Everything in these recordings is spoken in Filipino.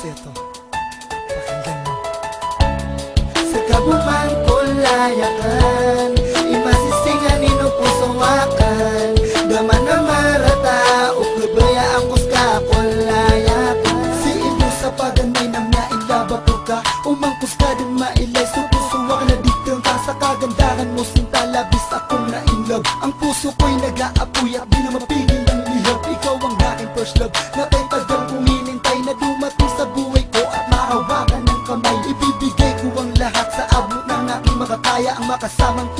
Kasi ito, pakinggan mo. Sa kabubang kulayakan, imasisingan ino pusawakan, dama na marata, ukribaya ang kuska kulayakan. Si ino sa paganay na nailaba po ka, umangkus ka din mailay, supusuwak na ditang ka sa kagandahan mo, sinta labis akong nainlove. Ang puso ko'y nag-aapuy at sa buhay ko At mahawakan ng kamay. Ibibigay ko ang lahat sa abot ng aking makakaya Ang makasamang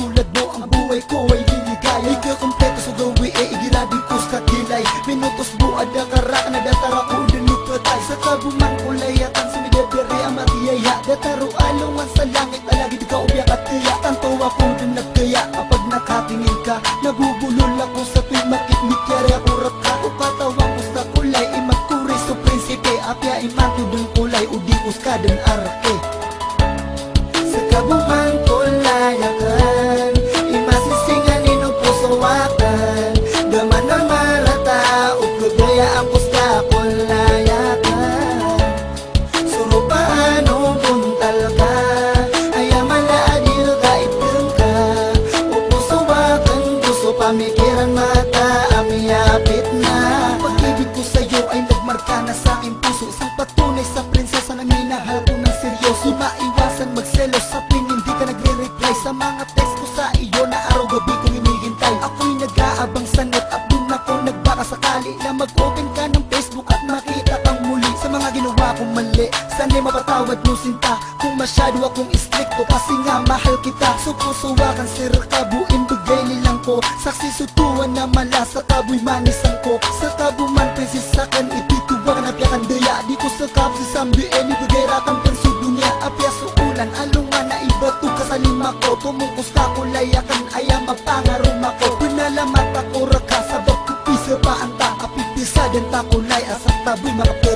sa mga text ko sa iyo na araw-gabi kong hinihintay. Ako'y nag-aabang sa net at dun ako nagbaka sakali Na mag-open ka ng Facebook at makita kang muli Sa mga ginawa kong mali. Sana'y mapatawad mo sinta Kung masyado akong istrikto Kasi nga mahal kita. Supusuwakan sir kabuin Bigay nilang ko. Saksi sutuan na mala Sa kabu'y manisan ko. Sa kabuman presisakan Itituwang napyakan daya Di ko sa kapsi sambi Eni bigay ratang kasalima ko kulayakan Ayam mapangarum ako. Pinalamat ako raka Sabab kupisa pa anta Kapipisa dan takulay. Asat taboy makaperusa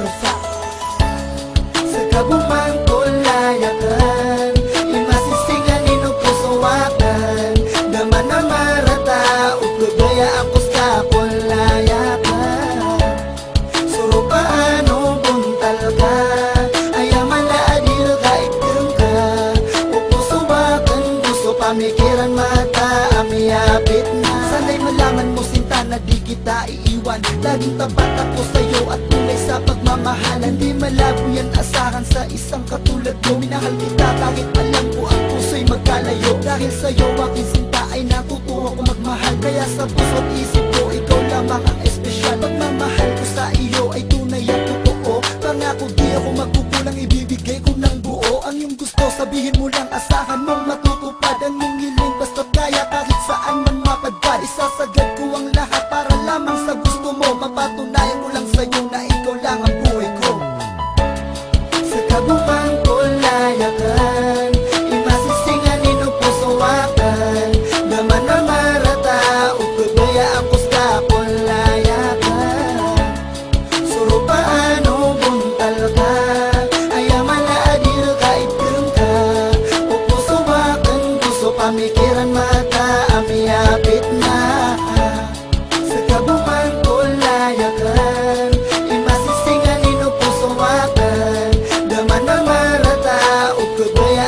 gusto pamikiran mata Amiyapit na. Sana'y malaman mo sinta na di kita iiwan. Laging tapat ako sa'yo at tunay sa pagmamahalan. Di malabo yan asahan sa isang katulad mo. Minahal kita kahit alam ko ang puso'y magkalayo. Dahil sa'yo aking sinta ay natutuwa ko magmahal. Kaya sa puso't isip ko ikaw lamang ang espesyal sa kabupang kulayakan